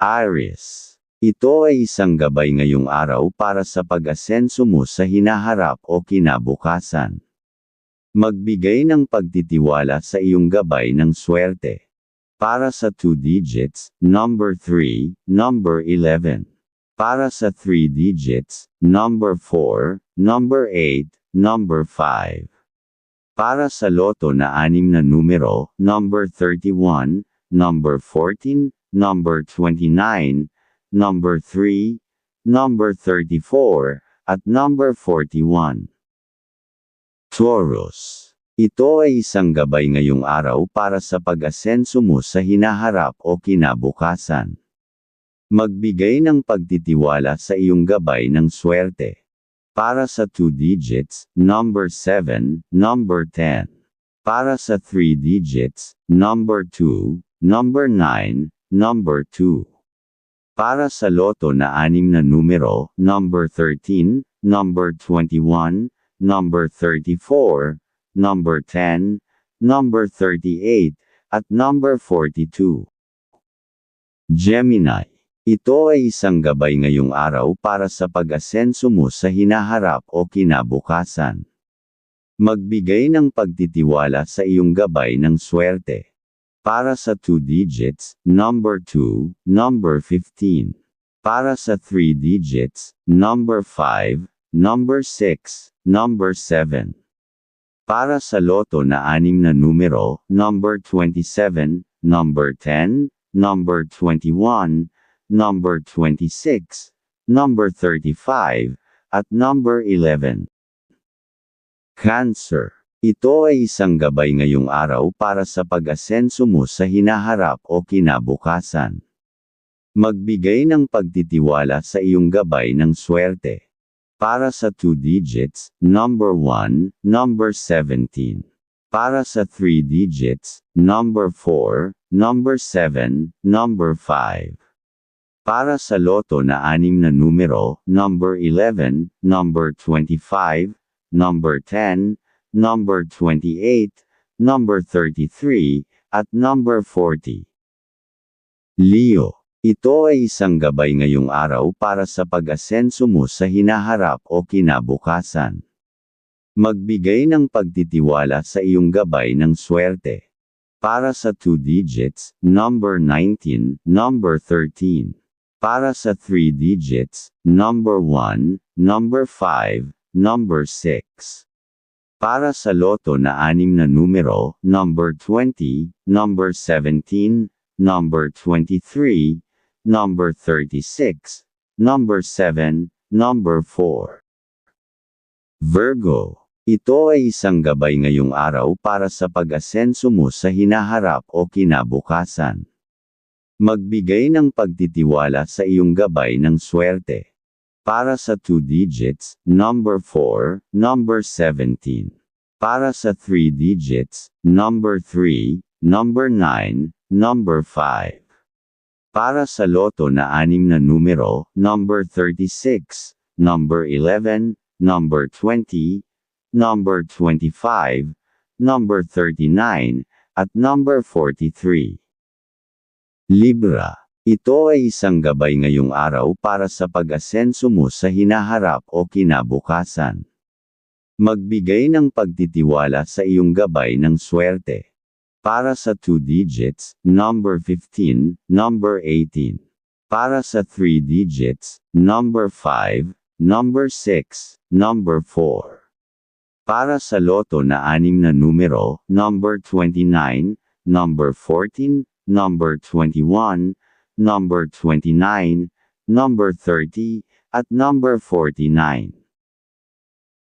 Aries. Ito ay isang gabay ngayong araw para sa pag-asenso mo sa hinaharap o kinabukasan. Magbigay ng pagtitiwala sa iyong gabay ng swerte. Para sa 2 digits, number 3, number 11. Para sa 3 digits, number 4, number 8, number 5. Para sa loto na anim na numero, number 31, number 14, number 29, number 3, number 34, at number 41. Taurus. Ito ay isang gabay ngayong araw para sa pag-asenso mo sa hinaharap o kinabukasan. Magbigay ng pagtitiwala sa iyong gabay ng swerte. Para sa 2 digits, number 7, number 10. Para sa 3 digits, number 2, number 9, number 2. Para sa loto na anim na numero, number 13, number 21, number 34, number 10, number 38, at number 42. Gemini. Ito ay isang gabay ngayong araw para sa pag-asenso mo sa hinaharap o kinabukasan. Magbigay ng pagtitiwala sa iyong gabay ng swerte. Para sa 2 digits, number 2, number 15. Para sa 3 digits, number 5, number 6, number 7. Para sa loto na anim na numero, number 27, number 10, number 21, number 26, number 35, at number 11. Cancer. Ito ay isang gabay ngayong araw para sa pag-asenso mo sa hinaharap o kinabukasan. Magbigay ng pagtitiwala sa iyong gabay ng swerte. Para sa 2 digits, number 1, number 17. Para sa 3 digits, number 4, number 7, number 5. Para sa loto na anim na numero, number 11, number 25, number 10, number 28, number 33, at number 40. Leo ito ay isang gabay ngayong araw para sa pag-asenso mo sa hinaharap o kinabukasan. Magbigay ng pagtitiwala sa iyong gabay ng swerte. Para sa 2 digits, number 19, number 13. Para sa 3 digits, number 1, number 5, number 6. Para sa loto na anim na numero, number 20, number 17, number 23, number 36, number 7, number 4. Virgo. Ito ay isang gabay ngayong araw para sa pag-asenso mo sa hinaharap o kinabukasan. Magbigay ng pagtitiwala sa iyong gabay ng swerte. Para sa 2 digits, number 4, number 17. Para sa 3 digits, number 3, number 9, number 5. Para sa loto na anim na numero, number 36, number 11, number 20, number 25, number 39, at number 43. Libra. Ito ay isang gabay ngayong araw para sa pag-asenso mo sa hinaharap o kinabukasan. Magbigay ng pagtitiwala sa iyong gabay ng swerte. Para sa 2 digits, number 15, number 18. Para sa 3 digits, number 5, number 6, number 4. Para sa loto na anim na numero, number 29, number 14, number 21, number 29, number 30, at number 49.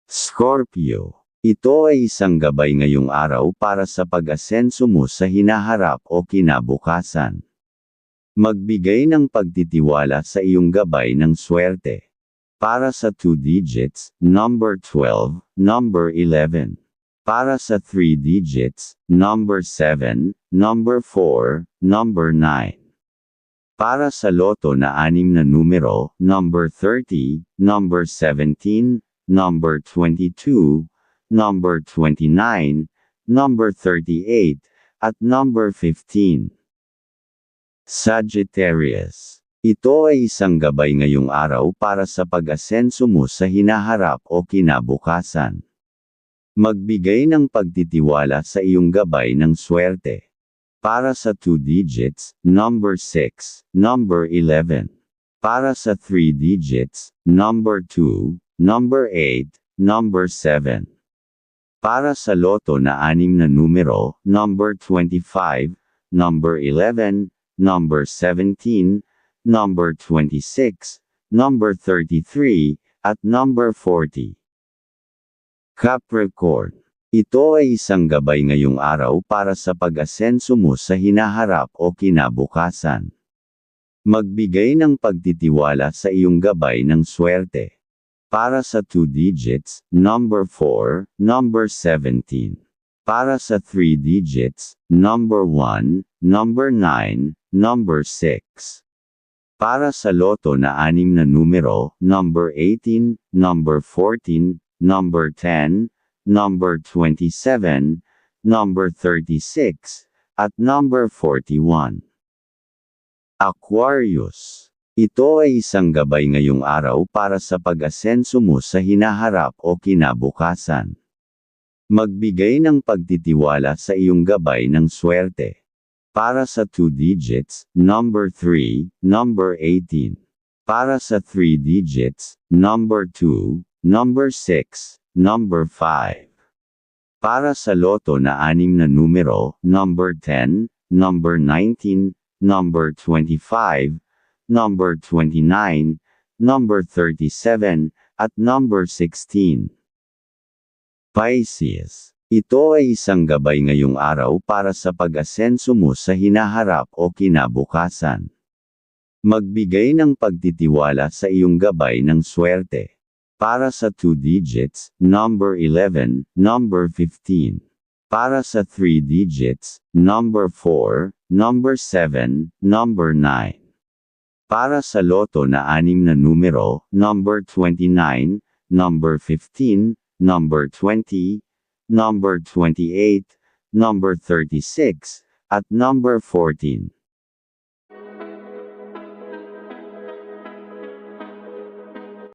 Scorpio ito ay isang gabay ngayong araw para sa pag-asenso mo sa hinaharap o kinabukasan. Magbigay ng pagtitiwala sa iyong gabay ng swerte. Para sa 2 digits, number 12, number 11. Para sa 3 digits, number 7, number 4, number 9. Para sa loto na anim na numero, number 30, number 17, number 22, number 29, number 38, at number 15. Sagittarius. Ito ay isang gabay ngayong araw para sa pag-asenso mo sa hinaharap o kinabukasan. Magbigay ng pagtitiwala sa iyong gabay ng swerte. Para sa 2 digits, number 6, number 11. Para sa 3 digits, number 2, number 8, number 7. Para sa loto na anim na numero, number 25, number 11, number 17, number 26, number 33, at number 40. Capricorn. Ito ay isang gabay ngayong araw para sa pag-asenso mo sa hinaharap o kinabukasan. Magbigay ng pagtitiwala sa iyong gabay ng swerte. Para sa 2 digits, number 4, number 17. Para sa 3 digits, number 1, number 9, number 6. Para sa loto na anim na numero, number 18, number 14, number 10, number 27, number 36, at number 41. Aquarius. Ito ay isang gabay ngayong araw para sa pag-asenso mo sa hinaharap o kinabukasan. Magbigay ng pagtitiwala sa iyong gabay ng swerte. Para sa 2 digits, number 3, number 18. Para sa 3 digits, number 2, number 6, number 5. Para sa loto na anim na numero, number 10, number 19, number 25, number 29, number 37, at number 16. Pisces ito ay isang gabay ngayong araw para sa pag-asenso mo sa hinaharap o kinabukasan. Magbigay ng pagtitiwala sa iyong gabay ng swerte. Para sa 2 digits, number 11, number 15. Para sa 3 digits, number 4, number 7, number 9. Para sa loto na anim na numero, number 29, number 15, number 20, number 28, number 36, at number 14.